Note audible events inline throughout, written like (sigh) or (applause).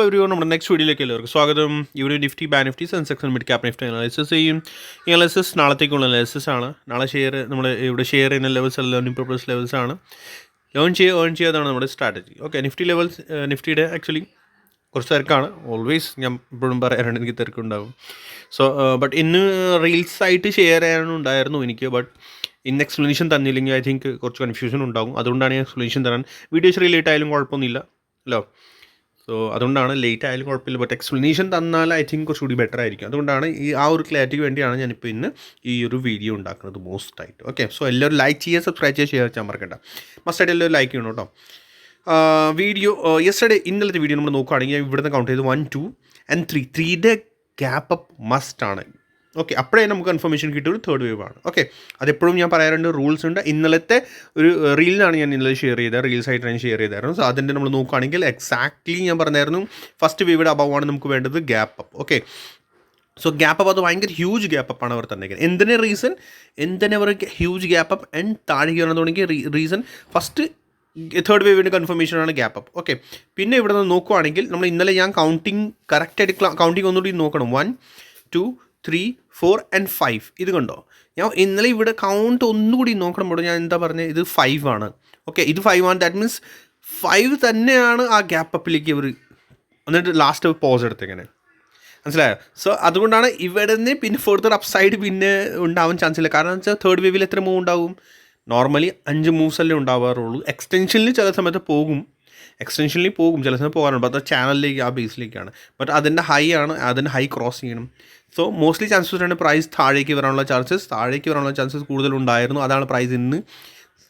Every നമ്മുടെ next വീഡിയോയിലേക്ക് എല്ലാവർക്കും സ്വാഗതം. ഇവിടെ നിഫ്റ്റി ബാ Nifty Sensex mid cap Nifty analysis ചെയ്യും. ഈ അനാലിസിസ് നാളത്തേക്കുള്ള അനാലിസിസ് ആണ്. നാളെ ഷെയർ നമ്മൾ ഇവിടെ ഷെയർ ചെയ്യുന്ന ലെവൽസ് അല്ല ലേണിംഗ് പർപ്പസ് ലെവൽസ് ആണ്. ലേൺ ചെയ്യുക ഏൺ ചെയ്യാതാണ് നമ്മുടെ സ്ട്രാറ്റജി ഓക്കെ നിഫ്റ്റി ലെവൽസ് നിഫ്റ്റിയുടെ ആക്ച്വലി കുറച്ച് തിരക്കാണ്. ഓൾവേസ് ഞാൻ ഇപ്പോഴും പറയാറുണ്ട് എനിക്ക് തിരക്കുണ്ടാവും. സോ ബട്ട് ഇന്ന് റീൽസ് ആയിട്ട് ഷെയർ ചെയ്യാനുണ്ടായിരുന്നു എനിക്ക് ബട്ട് ഇന്ന് എക്സ്പ്ലനേഷൻ തന്നില്ലെങ്കിൽ ഐ തിങ്ക് കുറച്ച് കൺഫ്യൂഷൻ ഉണ്ടാകും അതുകൊണ്ടാണ് ഞാൻ എക്സ്പ്ലനേഷൻ തരാൻ. വീഡിയോസ് റിലേറ്റ് ആയാലും കുഴപ്പമൊന്നുമില്ല. അല്ലോ സോ അതുകൊണ്ടാണ് ലേറ്റ് ആയാലും കുഴപ്പമില്ല. ബട്ട് എക്സ്പ്ലനേഷൻ തന്നാൽ ഐ തിങ്ക് കുറച്ചുകൂടി ബെറ്റർ ആയിരിക്കും. അതുകൊണ്ടാണ് ഈ ആ ഒരു ക്ലാരിറ്റിക്ക് വേണ്ടിയാണ് ഞാനിപ്പോൾ ഇന്ന് ഈ ഒരു വീഡിയോ ഉണ്ടാക്കുന്നത് മോസ്റ്റ് ആയിട്ട്. ഓക്കെ സോ എല്ലാവരും ലൈക്ക് ചെയ്യുക സബ്സ്ക്രൈബ് ചെയ്യുക ഷെയർ ചെയ്യാൻ മറക്കണ്ട. മസ്റ്റായിട്ട് എല്ലാവരും ലൈക്ക് ചെയ്യണം കേട്ടോ. വീഡിയോ യെസ്റ്റർഡേ ഇന്നലത്തെ വീഡിയോ നമ്മൾ നോക്കുകയാണെങ്കിൽ ഇവിടുന്ന് കൗണ്ട് ചെയ്ത്. വൺ ടു ആൻഡ് ത്രീ ത്രീയുടെ ഗ്യാപ്പ് അപ്പ് ആണ്. ഓക്കെ അപ്പോഴേ നമുക്ക് കൺഫർമേഷൻ കിട്ടിയൊരു തേർഡ് വേവ് ആണ്. ഓക്കെ അതെപ്പോഴും ഞാൻ പറയാറുണ്ട് റൂൾസ് ഉണ്ട്. ഇന്നലത്തെ ഒരു റീലിനാണ് ഞാൻ ഇന്നലെ ഷെയർ ചെയ്തത്. റീൽസ് ആയിട്ട് ഞാൻ ഷെയർ ചെയ്തായിരുന്നു. സോ അതിന്റെ നമ്മൾ നോക്കുകയാണെങ്കിൽ എക്സാക്ട്ലി ഞാൻ പറഞ്ഞായിരുന്നു ഫസ്റ്റ് വേവിയുടെ അഭാവമാണ് നമുക്ക് വേണ്ടത് gap up okay so gap up അത് ഭയങ്കര ഹ്യൂജ് ഗ്യാപ്പ് അപ്പ് ആണ് അവർ തന്നേക്കുന്നത്. എന്തിനെ റീസൺ എന്തിനെ അവർ ഹ്യൂജ് ഗ്യാപ്പ് അപ്പ് ആൻഡ് താഴേക്ക് വരണം തുടങ്ങി റീസൺ ഫസ്റ്റ് തേർഡ് വേവിന്റെ കൺഫർമേഷൻ ആണ് ഗ്യാപ്പ് അപ്പ് ഓക്കെ പിന്നെ ഇവിടെ നിന്ന് നോക്കുവാണെങ്കിൽ നമ്മൾ ഇന്നലെ ഞാൻ കൗണ്ടിങ് കറക്റ്റായിട്ട് കൗണ്ടിങ് ഒന്നുകൂടി നോക്കണം. One two three four and five ഇത് കണ്ടോ? ഞാൻ ഇന്നലെ ഇവിടെ കൗണ്ട് ഒന്നുകൂടി നോക്കണം ഇവിടെ. ഞാൻ എന്താ പറഞ്ഞത് ഇത് ഫൈവ് ആണ്. ഓക്കെ ഇത് ഫൈവ് ആണ്. ദാറ്റ് മീൻസ് ഫൈവ് തന്നെയാണ് ആ ഗ്യാപ്പ് അപ്പിലേക്ക് ഇവർ എന്നിട്ട് ലാസ്റ്റ് പോസ് എടുത്തിങ്ങനെ മനസ്സിലായോ? സോ അതുകൊണ്ടാണ് ഇവിടെ നിന്ന് പിന്നെ ഫർദർ അപ്സൈഡ് പിന്നെ ഉണ്ടാവാൻ ചാൻസ് ഇല്ല. കാരണം വെച്ചാൽ തേർഡ് വേവിൽ എത്ര മൂവ് ഉണ്ടാവും? നോർമലി അഞ്ച് മൂവ്സ് അല്ലേ ഉണ്ടാവാറുള്ളൂ. എക്സ്റ്റൻഷനിൽ ചില സമയത്ത് പോകും. എക്സ്റ്റൻഷനിൽ പോകും. ചില സമയത്ത് പോകാറുണ്ട്. അത് ചാനലിലേക്ക് ആ ബേസിലേക്കാണ് ബട്ട് അതിന്റെ ഹൈ ആണ്. അതിന്റെ ഹൈ ക്രോസ് ചെയ്യണം. സോ മോസ്റ്റ്ലി ചാൻസസ് ആണ് പ്രൈസ് താഴേക്ക് വരാനുള്ള ചാൻസസ് താഴേക്ക് വരാനുള്ള ചാൻസസ് കൂടുതലുണ്ടായിരുന്നു. അതാണ് പ്രൈസ് ഇന്ന്.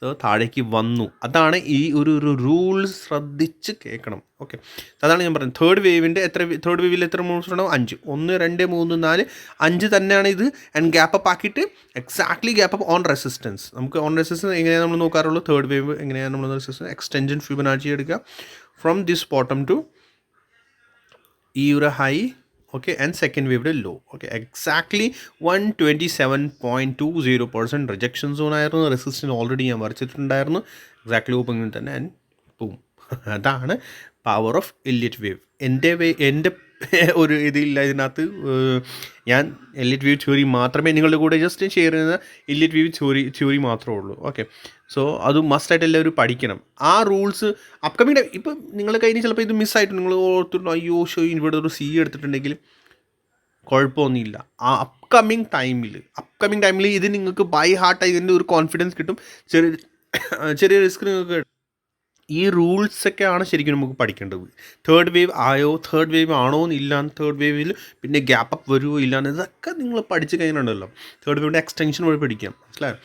സോ താഴേക്ക് വന്നു. അതാണ് ഈ ഒരു ഒരു റൂൾ ശ്രദ്ധിച്ച് കേൾക്കണം. ഓക്കെ അതാണ് ഞാൻ പറഞ്ഞത്. തേർഡ് വേവിന്റെ എത്ര തേർഡ് വേവിൽ എത്ര മൂവ്സ് ഉണ്ടാവും? അഞ്ച്. ഒന്ന് രണ്ട് മൂന്ന് നാല്. അഞ്ച് തന്നെയാണ് ഇത്. ആൻഡ് ഗ്യാപ്പ് അപ്പ് ആക്കിയിട്ട് exactly gap up on resistance നമുക്ക് ഓൺ റെസിസ്റ്റൻസ് എങ്ങനെയാണ് നമ്മൾ നോക്കാറുള്ളൂ തേർഡ് വേവ് എങ്ങനെയാണ് നമ്മൾ റെസിസ്റ്റൻസ് എക്സ്റ്റെൻഷൻ ഫിബനാച്ചി എടുക്കുക. ഫ്രം ദിസ് ബോട്ടം ടു ഈ ഒരു high okay exactly one twenty seven point two zero percent rejection zone ആയിരുന്നു. റെസിസ്റ്റൻസ് ഓൾറെഡി ഞാൻ വരച്ചിട്ടുണ്ടായിരുന്നു. എക്സാക്ട്ലി ഓപ്പണിൽ തന്നെ. ആൻഡ് പൂം (laughs) അതാണ് പവർ ഓഫ് ഇല്ലിറ്റ് വേവ് എന്റെ വേ എന്റെ (laughs) ഒരു ഇതില്ല ഇതിനകത്ത്. ഞാൻ എല്ലിറ്റ് വ്യൂ തിയറി മാത്രമേ നിങ്ങളുടെ കൂടെ ജസ്റ്റ് ഷെയർ ചെയ്യുന്ന എല്ലിറ്റ് വ്യൂ തിയറി തിയറി മാത്രമേ ഉള്ളൂ. ഓക്കെ സോ അത് മസ്റ്റായിട്ട് എല്ലാവരും പഠിക്കണം. ആ റൂൾസ് അപ്കമിങ് ഇപ്പം നിങ്ങൾ കഴിഞ്ഞ് ചിലപ്പോൾ ഇത് മിസ്സായിട്ട് നിങ്ങൾ ഓർത്തിട്ടുണ്ടോ അയ്യോ ഷോ ഇവിടെ ഒരു സി എടുത്തിട്ടുണ്ടെങ്കിൽ കുഴപ്പമൊന്നുമില്ല. ആ അപ്കമിങ് ടൈമിൽ അപ്കമിങ് ടൈമിൽ ഇത് നിങ്ങൾക്ക് ബൈ ഹാർട്ടായി ഇതിന്റെ ഒരു കോൺഫിഡൻസ് കിട്ടും. ചെറിയ ചെറിയ റിസ്ക് നിങ്ങൾക്ക് ഈ റൂൾസൊക്കെ ആണ് ശരിക്കും നമുക്ക് പഠിക്കേണ്ടത്. തേർഡ് വേവ് ആയോ തേർഡ് വേവ് ആണോ എന്നില്ല തേർഡ് വേവിൽ പിന്നെ ഗ്യാപ്പ് അപ്പ് വരുമോ ഇല്ല ഇതൊക്കെ നിങ്ങൾ പഠിച്ച് കഴിഞ്ഞിട്ടുണ്ടല്ലോ. തേർഡ് വേവിന്റെ എക്സ്റ്റൻഷൻ വഴി പഠിക്കാം. മനസ്സിലായോ?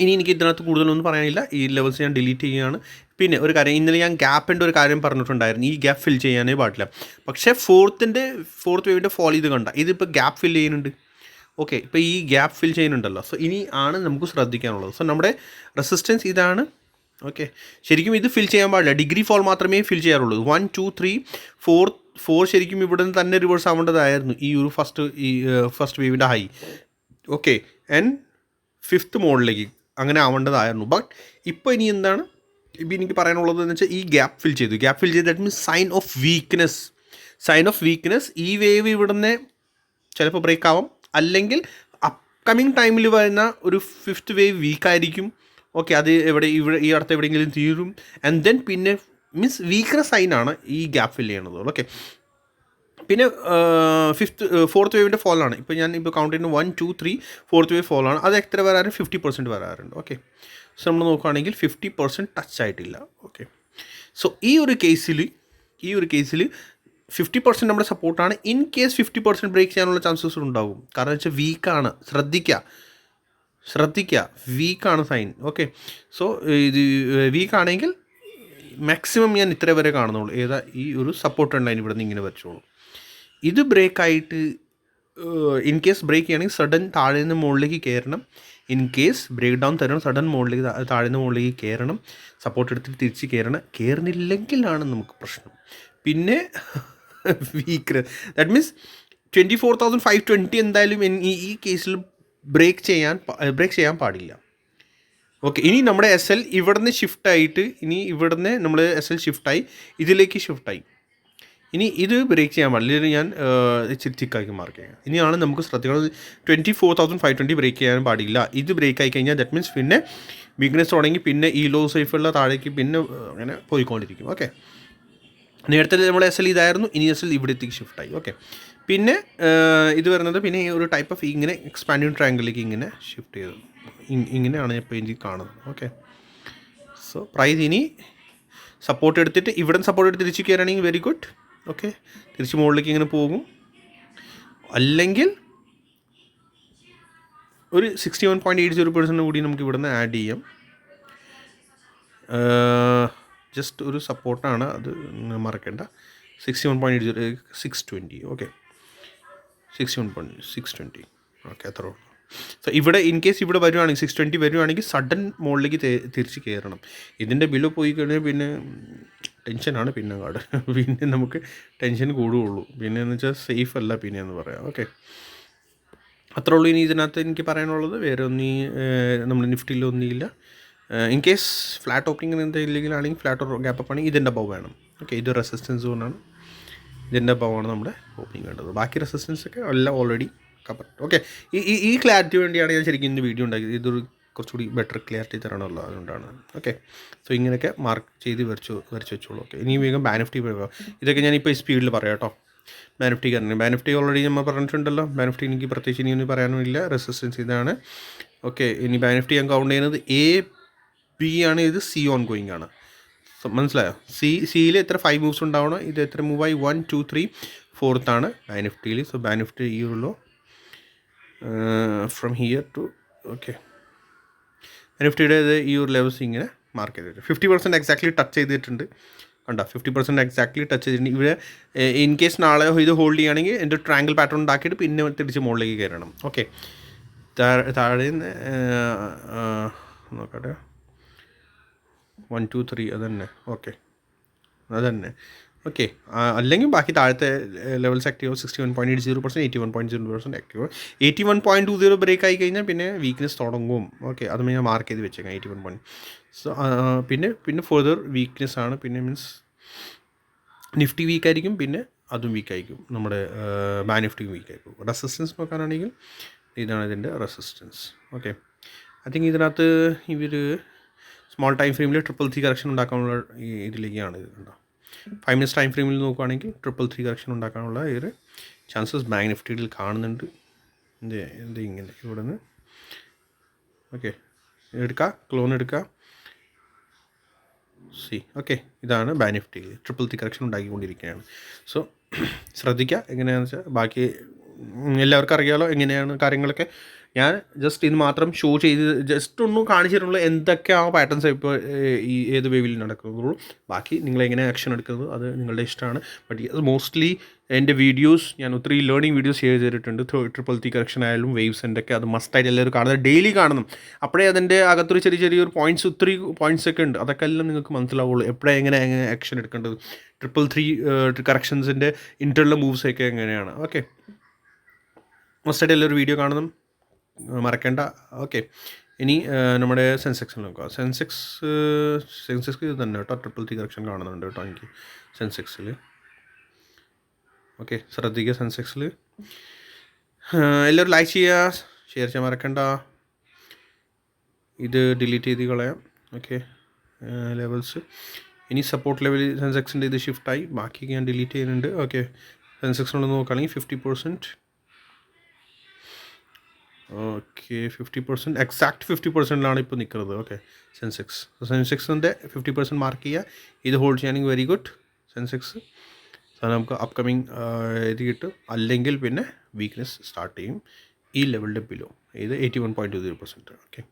ഇനി എനിക്ക് ഇതിനകത്ത് കൂടുതലൊന്നും പറയാനില്ല. ഈ ലെവൽസ് ഞാൻ ഡിലീറ്റ് ചെയ്യുകയാണ്. പിന്നെ ഒരു കാര്യം ഇന്നലെ ഞാൻ ഗ്യാപ്പിന്റെ ഒരു കാര്യം പറഞ്ഞിട്ടുണ്ടായിരുന്നു. ഈ ഗ്യാപ്പ് ഫിൽ ചെയ്യാനേ പാടില്ല. പക്ഷേ ഫോർത്തിന്റെ ഫോർത്ത് വേവിന്റെ ഫോളോ ചെയ്ത് കണ്ട. ഇതിപ്പോൾ ഗ്യാപ്പ് ഫിൽ ചെയ്യുന്നുണ്ട്. ഓക്കെ ഇപ്പോൾ ഈ ഗ്യാപ്പ് ഫിൽ ചെയ്യുന്നുണ്ടല്ലോ. സോ ഇനി ആണ് നമുക്ക് ശ്രദ്ധിക്കാനുള്ളത്. സോ നമ്മുടെ റെസിസ്റ്റൻസ് ഇതാണ്. ഓക്കെ ശരിക്കും ഇത് ഫിൽ ചെയ്യാൻ പാടില്ല. ഡിഗ്രി ഫോൾ മാത്രമേ ഫിൽ ചെയ്യാറുള്ളൂ. One two three four four ശരിക്കും ഇവിടെ നിന്ന് തന്നെ റിവേഴ്സ് ആവേണ്ടതായിരുന്നു. ഈ ഒരു ഫസ്റ്റ് ഈ ഫസ്റ്റ് വേവിന്റെ ഹൈ ഓക്കെ ആൻഡ് ഫിഫ്ത്ത് മോഡിലേക്ക് അങ്ങനെ ആവേണ്ടതായിരുന്നു. ബട്ട് ഇപ്പോൾ ഇനി എന്താണ്? ഇപ്പം എനിക്ക് പറയാനുള്ളത് എന്ന് വെച്ചാൽ ഈ ഗ്യാപ്പ് ഫിൽ ചെയ്തു. ഗ്യാപ്പ് ഫിൽ ചെയ്ത് that means sign of weakness sign of weakness ഈ വേവ് ഇവിടുന്ന് ചിലപ്പോൾ ബ്രേക്ക് ആവാം. അല്ലെങ്കിൽ അപ്കമിങ് ടൈമിൽ വരുന്ന ഒരു ഫിഫ്ത്ത് വേവ് വീക്കായിരിക്കും ഓക്കെ അത് എവിടെ ഇവിടെ ഈ അടുത്ത് എവിടെയെങ്കിലും തീരും. ആൻഡ് ദെൻ പിന്നെ മീൻസ് വീക്കർ സൈനാണ് ഈ ഗ്യാപ്പ് ഫില്ല് ചെയ്യണത്. ഓക്കെ പിന്നെ ഫിഫ്ത്ത് ഫോർത്ത് വേവിന്റെ ഫോളാണ് ഇപ്പോൾ ഞാൻ ഇപ്പോൾ കൗണ്ട് ചെയ്യുന്ന one two three fourth wave ഫോളാണ് അത് എത്ര വരാറുണ്ട് ഫിഫ്റ്റി പെർസെന്റ് വരാറുണ്ട്. ഓക്കെ സോ നമ്മൾ നോക്കുകയാണെങ്കിൽ ഫിഫ്റ്റി പെർസെന്റ് ടച്ച് ആയിട്ടില്ല. ഓക്കെ സോ ഈ ഒരു കേസിൽ ഈ ഒരു കേസിൽ ഫിഫ്റ്റി പെർസെന്റ് നമ്മുടെ സപ്പോർട്ടാണ് in case fifty percent break ചെയ്യാനുള്ള ചാൻസസ് ഉണ്ടാകും കാരണം വെച്ചാൽ വീക്കാണ് ശ്രദ്ധിക്കുക ശ്രദ്ധിക്കുക. വീക്കാണ് സൈൻ ഓക്കെ സോ ഇത് വീക്കാണെങ്കിൽ മാക്സിമം ഞാൻ ഇത്ര വരെ കാണുന്നുള്ളൂ. ഏതാ ഈ ഒരു സപ്പോർട്ട് ലൈൻ ഇവിടെ നിന്ന് ഇങ്ങനെ വരച്ചോളൂ. ഇത് ബ്രേക്കായിട്ട് ഇൻ കേസ് ബ്രേക്ക് ചെയ്യണമെങ്കിൽ സഡൻ താഴെ നിന്ന് മുകളിലേക്ക് കയറണം. ഇൻ കേസ് ബ്രേക്ക് ഡൗൺ തരണം സഡൻ മുകളിലേക്ക് താഴെ നിന്ന് മുകളിലേക്ക് കയറണം. സപ്പോർട്ട് എടുത്തിട്ട് തിരിച്ച് കയറണം. കയറുന്നില്ലെങ്കിലാണ് നമുക്ക് പ്രശ്നം. പിന്നെ weak that means twenty four thousand five twenty എന്തായാലും ഈ കേസിൽ ബ്രേക്ക് ചെയ്യാൻ ബ്രേക്ക് ചെയ്യാൻ പാടില്ല. ഓക്കെ ഇനി നമ്മുടെ എസ് എൽ ഇവിടുന്ന് ഷിഫ്റ്റ് ആയിട്ട് ഇനി ഇവിടുന്ന് നമ്മൾ എസ് എൽ ഷിഫ്റ്റായി ഇതിലേക്ക് ഷിഫ്റ്റായി ഇനി ഇത് ബ്രേക്ക് ചെയ്യാൻ പാടില്ല ഇതിന് ഞാൻ ഇച്ചിരി തിക്കാക്കി മാർക്ക് ചെയ്യാം. ഇനിയാണ് നമുക്ക് ശ്രദ്ധിക്കുന്നത് twenty four thousand five twenty break ചെയ്യാൻ പാടില്ല. ഇത് ബ്രേക്ക് ആയി കഴിഞ്ഞാൽ ദറ്റ് മീൻസ് പിന്നെ വീക്ക്നെസ് തുടങ്ങി പിന്നെ ഈ ലോ സേഫുള്ള താഴേക്ക് പിന്നെ അങ്ങനെ പോയിക്കൊണ്ടിരിക്കും. ഓക്കെ നേരത്തെ നമ്മൾ എസ് എൽ ഇതായിരുന്നു ഇനി എസ് എൽ ഇവിടത്തേക്ക് ഷിഫ്റ്റായി ഓക്കെ പിന്നെ ഇത് വരുന്നത് പിന്നെ ഒരു ടൈപ്പ് ഓഫ് ഇങ്ങനെ എക്സ്പാൻഡിങ് ട്രയാങ്കിളിലേക്ക് ഇങ്ങനെ ഷിഫ്റ്റ് ചെയ്തു. ഇങ്ങനെയാണ് ഇപ്പോൾ എനിക്ക് കാണുന്നത്. ഓക്കെ സോ പ്രൈസ് ഇനി സപ്പോർട്ട് എടുത്തിട്ട് ഇവിടെ സപ്പോർട്ട് എടുത്ത് തിരിച്ച് കയറുകയാണെങ്കിൽ വെരി ഗുഡ് ഓക്കെ തിരിച്ച് മുകളിലേക്ക് ഇങ്ങനെ പോകും. അല്ലെങ്കിൽ ഒരു sixty one point eight zero percent കൂടി നമുക്ക് ഇവിടുന്ന് ആഡ് ചെയ്യാം. ജസ്റ്റ് ഒരു സപ്പോർട്ടാണ് അത് മറക്കേണ്ട. Sixty one point eight zero six twenty okay sixty one point six twenty okay അത്ര ഉള്ളൂ. സോ ഇവിടെ ഇൻ കേസ് ഇവിടെ വരുവാണെങ്കിൽ സിക്സ് ട്വന്റി വരുവാണെങ്കിൽ സഡൻ മുകളിലേക്ക് തിരിച്ച് കയറണം. ഇതിന്റെ ബില്ല് പോയി കഴിഞ്ഞാൽ പിന്നെ ടെൻഷനാണ് പിന്നെ കാട് (laughs) പിന്നെ നമുക്ക് ടെൻഷൻ കൂടുകയുള്ളൂ. പിന്നെ എന്ന് വെച്ചാൽ സേഫ് അല്ല പിന്നെ എന്ന് പറയാം ഓക്കെ അത്രേ ഉള്ളൂ ഇനി ഇതിനകത്ത് എനിക്ക് പറയാനുള്ളത്. വേറെ ഒന്നീ നമ്മുടെ നിഫ്റ്റിയിലൊന്നുമില്ല ഇൻ കേസ് ഫ്ലാറ്റ് ഓപ്പണിംഗ് എന്തെങ്കിലെങ്കിലാണെങ്കിൽ ഫ്ലാറ്റ് ഗ്യാപ്പ് അപ്പ് ആണെങ്കിൽ ഇതിന്റെ അബവ് വേണം. ഓക്കെ ഇത് റെസിസ്റ്റൻസ് സോണാണ് ഇതിന്റെ അബവാണ് നമ്മുടെ ഓപ്പണിംഗ് വേണ്ടത് ബാക്കി റെസിസ്റ്റൻസ് ഒക്കെ എല്ലാം ഓൾറെഡി കവർ ഓക്കെ ഈ ഈ- ക്ലാരിറ്റി വേണ്ടിയാണ് ഞാൻ ശരിക്കും ഇന്ന് വീഡിയോ ഉണ്ടാക്കിയത്. ഇതൊരു കുറച്ചുകൂടി ബെറ്റർ ക്ലാരിറ്റി തരണമല്ലോ അതുകൊണ്ടാണ്. ഓക്കെ സോ ഇങ്ങനെയൊക്കെ മാർക്ക് ചെയ്ത് വരച്ചു വരച്ച് വെച്ചോളൂ. ഓക്കെ ഇനി വേഗം ബാനിഫ്റ്റി പോകാം. ഇതൊക്കെ ഞാനിപ്പോൾ ഈ സ്പീഡിൽ പറയാം കേട്ടോ. ബാനിഫ്റ്റി കാരണം ബാനിഫ്റ്റി ഓൾറെഡി നമ്മൾ പറഞ്ഞിട്ടുണ്ടല്ലോ. ബാനിഫ്റ്റി എനിക്ക് പ്രത്യേകിച്ച് ഇനി ഒന്നും പറയാനുമില്ല റെസിസ്റ്റൻസ് ഇതാണ്. ഓക്കെ ഇനി ബാനിഫ്റ്റി ഞാൻ കൗണ്ട് ചെയ്യുന്നത് എ ബി ആണ് ഇത് സി ഓൺ ഗോയിങ് ആണ് മനസ്സിലായോ? സി സിയിൽ എത്ര ഫൈവ് മൂവ്സ് ഉണ്ടാവണം? ഇത് എത്ര മൂവായി വൺ ടു ത്രീ ഫോർത്താണ് ബാനിഫ്റ്റിയിൽ സോ ബാനിഫ്റ്റി ഈ ഉള്ളൂ. ഫ്രം ഹിയർ ടു ഓക്കെ ബാനിഫ്റ്റിയുടെ ഇത് ഈ ഒരു ലെവൽസ് ഇങ്ങനെ മാർക്ക് ചെയ്തിട്ട് ഫിഫ്റ്റി പെർസെന്റ് എക്സാക്ട്ലി ടച്ച് ചെയ്തിട്ടുണ്ട്. കണ്ടോ? ഫിഫ്റ്റി പെർസെന്റ് എക്സാക്ട്ലി ടച്ച് ചെയ്തിട്ടുണ്ട്. ഇവിടെ ഇൻ കേസ് നാളെ ഇത് ഹോൾഡ് ചെയ്യുകയാണെങ്കിൽ എന്റെ ട്രാങ്കിൾ പാറ്റേൺ ഉണ്ടാക്കിയിട്ട് പിന്നെ തിരിച്ച് മുകളിലേക്ക് കയറണം. ഓക്കെ താഴെ നിന്ന് നോക്കട്ടെ. വൺ ടു ത്രീ അതന്നെ. ഓക്കെ അതന്നെ. ഓക്കെ അല്ലെങ്കിൽ ബാക്കി താഴത്തെ levels active sixty one point eight zero percent eighty one point zero percent active eighty one point two zero break ആയി കഴിഞ്ഞാൽ പിന്നെ വീക്ക്നെസ് തുടങ്ങും. ഓക്കെ അത് ഞാൻ മാർക്ക് ചെയ്ത് വെച്ചേക്കാം. എയ്റ്റി വൺ പോയിന്റ് സോ പിന്നെ പിന്നെ ഫെർദർ വീക്ക്നെസ് ആണ്. പിന്നെ മീൻസ് നിഫ്റ്റി വീക്ക് ആയിരിക്കും. പിന്നെ അതും വീക്ക് ആയിരിക്കും. നമ്മുടെ ബാൻ നിഫ്റ്റിയും വീക്ക് ആയിരിക്കും. റെസിസ്റ്റൻസ് നോക്കാനാണെങ്കിൽ ഇതാണ് ഇതിന്റെ റെസിസ്റ്റൻസ് ഓക്കെ ഐ തിങ്ക് ഇതിനകത്ത് ഇവർ സ്മോൾ ടൈം ഫ്രെയിമിൽ ട്രിപ്പിൾ ത്രീ കറക്ഷൻ ഉണ്ടാക്കാനുള്ള ഈ ഇതിലേക്കാണ് ഇത് കണ്ടോ? ഫൈവ് മിനിറ്റ്സ് ടൈം ഫ്രെയിമിൽ നോക്കുകയാണെങ്കിൽ ട്രിപ്പിൾ ത്രീ കറക്ഷൻ ഉണ്ടാക്കാനുള്ള ഒരു ചാൻസസ് ബാങ്ക് നിഫ്റ്റിയിൽ കാണുന്നുണ്ട്. എന്റെ എന്റെ ഇങ്ങനെ ഇവിടെ നിന്ന് ഓക്കെ എടുക്കുക ക്ലോൺ എടുക്കുക സി ഓക്കെ ഇതാണ് bank Nifty triple three correction ഉണ്ടാക്കിക്കൊണ്ടിരിക്കുകയാണ്. So ശ്രദ്ധിക്കുക എങ്ങനെയാണെന്ന് വെച്ചാൽ ബാക്കി എല്ലാവർക്കും അറിയാമല്ലോ എങ്ങനെയാണ് കാര്യങ്ങളൊക്കെ ഞാൻ ജസ്റ്റ് ഇത് മാത്രം ഷോ ചെയ്ത് ജസ്റ്റ് ഒന്ന് കാണിച്ചിട്ടുള്ള ആ പാറ്റേൺസ് ഇപ്പോൾ ഈ ഏത് വേവിൽ നടക്കുന്നുള്ളൂ ബാക്കി നിങ്ങൾ എങ്ങനെ ആക്ഷൻ എടുക്കുന്നത് അത് നിങ്ങളുടെ ഇഷ്ടമാണ്. ബട്ട് മോസ്റ്റ്ലി എന്റെ വീഡിയോസ് ഞാൻ ഒത്തിരി ലേണിംഗ് വീഡിയോസ് ഷെയർ ചെയ്തിട്ടുണ്ട്. ട്രിപ്പിൾ തി കറക്ഷൻ ആയാലും വേവ്സ് ഒക്കെ അത് മസ്റ്റായിട്ട് എല്ലാവരും കാണുന്നത്. ഡെയിലി കാണണം അപ്പോഴേ അതിന്റെ അകത്തൊരു ചെറിയ ചെറിയൊരു പോയിന്റ്സ് ഒത്തിരി പോയിന്റ്സ് ഒക്കെ ഉണ്ട്. അതൊക്കെ എല്ലാം നിങ്ങൾക്ക് മനസ്സിലാവുള്ളൂ. എപ്പോഴേ എങ്ങനെ എങ്ങനെ ആക്ഷൻ എടുക്കേണ്ടത്? ട്രിപ്പിൾ ത്രീ കറക്ഷൻസിന്റെ ഇന്റർണൽ മൂവ്സൊക്കെ എങ്ങനെയാണ്? ഓക്കെ മസ്റ്റായിട്ട് എല്ലാവരും വീഡിയോ കാണണം മറക്കേണ്ട. ഓക്കെ. ഇനി നമ്മുടെ സെൻസെക്സിൽ നോക്കുക സെൻസെക്സ് സെൻസെക്സ് ഇത് തന്നെ കേട്ടോ. ട്രിപ്പിൾ ത്രീ കറക്ഷൻ കാണുന്നുണ്ട് കേട്ടോ എനിക്ക് സെൻസെക്സിൽ ഓക്കെ. ശ്രദ്ധിക്കുക സെൻസെക്സിൽ എല്ലാവരും ലൈക്ക് ചെയ്യുക. ഷെയർ ചെയ്യാൻ മറക്കണ്ട. ഇത് ഡിലീറ്റ് ചെയ്ത് കളയാം. ഓക്കെ. ലെവൽസ് ഇനി സപ്പോർട്ട് ലെവൽ സെൻസെക്സിന്റെ ഇത് ഷിഫ്റ്റായി ബാക്കി ഞാൻ ഡിലീറ്റ് ചെയ്യുന്നുണ്ട്. ഓക്കെ. സെൻസെക്സിനോട് നോക്കുകയാണെങ്കിൽ fifty percent okay fifty percent exact fifty പെർസെന്റിലാണ് ഇപ്പോൾ നിൽക്കുന്നത് ഓക്കെ സെൻസെക്സ് സെൻസെക്സിന്റെ ഫിഫ്റ്റി പെർസെന്റ് മാർക്ക് ചെയ്യുക ഇത് ഹോൾഡ് ചെയ്യുകയാണെങ്കിൽ വെരി ഗുഡ് സെൻസെക്സ് അത് നമുക്ക് അപ്കമിങ് ഇത് കിട്ടും. അല്ലെങ്കിൽ പിന്നെ വീക്ക്നെസ് സ്റ്റാർട്ട് ചെയ്യും. ഈ ലെവലിന്റെ ബിലോ ഇത് eighty one point two zero percent okay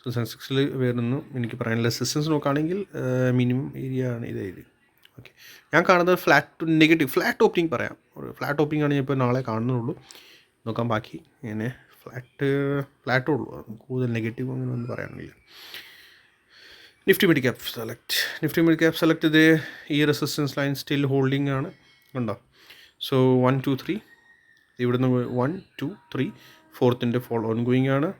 so സെൻസെക്സിൽ വേറൊന്നും എനിക്ക് പറയാനുള്ള സിസ്റ്റൻസ് നോക്കുകയാണെങ്കിൽ മിനിമം ഏരിയ ആണ് ഇത് ഇത് ഓക്കെ ഞാൻ കാണുന്നത് flat to negative flat opening പറയാം. ഫ്ലാറ്റ് ഓപ്പണിംഗ് ആണ് ഞാൻ ഇപ്പോൾ നാളെ കാണുന്നുള്ളൂ. നോക്കാം ബാക്കി. ഇങ്ങനെ. ഫ്ലാറ്റ് ഫ്ലാറ്റേ ഉള്ളൂ. കൂടുതൽ നെഗറ്റീവ് അങ്ങനെ ഒന്നും പറയാനില്ല. Nifty mid cap select. Nifty mid cap select ഇത് ഈ റെസിസ്റ്റൻസ് ലൈൻ സ്റ്റിൽ ഹോൾഡിംഗ് ആണ്. ഉണ്ടോ സോ വൺ ടു ത്രീ. ഇവിടുന്ന് വൺ ടു ത്രീ ഫോർത്തിന്റെ ഫോൾ ഓൺ ഗോയിങ് ആണ്.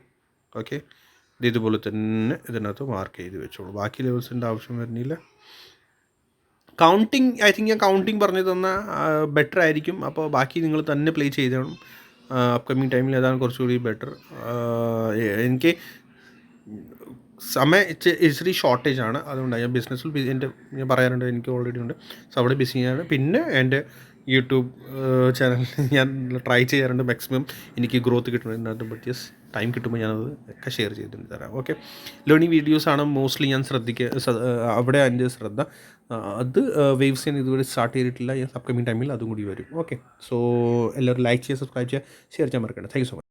ഓക്കെ? ഇത് ഇതുപോലെ തന്നെ ഇതിനകത്ത് മാർക്ക് ചെയ്ത് വെച്ചോളൂ. ബാക്കി ലെവൽസിന്റെ ആവശ്യം വരുന്നില്ല. കൗണ്ടിങ് ഐ തിങ്ക് ഞാൻ കൗണ്ടിങ് പറഞ്ഞു തന്ന ബെറ്റർ ആയിരിക്കും അപ്പോൾ ബാക്കി നിങ്ങൾ തന്നെ പ്ലേ ചെയ്തോണം അപ്കമിങ് ടൈമിൽ അതാണ് കുറച്ചുകൂടി ബെറ്റർ എനിക്ക് സമയം ഇച്ചി- ഇച്ചിരി ഷോർട്ടേജ് ആണ്. അതുകൊണ്ടാണ് ഞാൻ ബിസിനസ്സിൽ എന്റെ ഞാൻ പറയാറുണ്ട് എനിക്ക് ഓൾറെഡി ഉണ്ട്. സോ അവിടെ ബിസിയാണ് പിന്നെ എന്റെ യൂട്യൂബ് ചാനൽ ഞാൻ ട്രൈ ചെയ്യാറുണ്ട് മാക്സിമം എനിക്ക് ഗ്രോത്ത് കിട്ടുന്നുണ്ട് ബട്ട് യെസ് ടൈം കിട്ടുമ്പോൾ ഞാനത് ഒക്കെ ഷെയർ ചെയ്തിട്ട് തരാം. ഓക്കെ ലേണിംഗ് വീഡിയോസാണ് മോസ്റ്റ്ലി ഞാൻ ശ്രദ്ധിക്കുക ശ്രദ്ധ- അവിടെ എന്റെ ശ്രദ്ധ അത് വേവ്സ് ഞാൻ ഇതുവരെ സ്റ്റാർട്ട് ചെയ്തിട്ടില്ല. ഞാൻ അപ്കമിങ് ടൈമിൽ അതും കൂടി വരും. ഓക്കെ സോ എല്ലാവരും ലൈക്ക് ചെയ്യുക സബ്സ്ക്രൈബ് ചെയ്യുക. ഷെയർ ചെയ്യാൻ മറക്കണ്ട. Thank you so much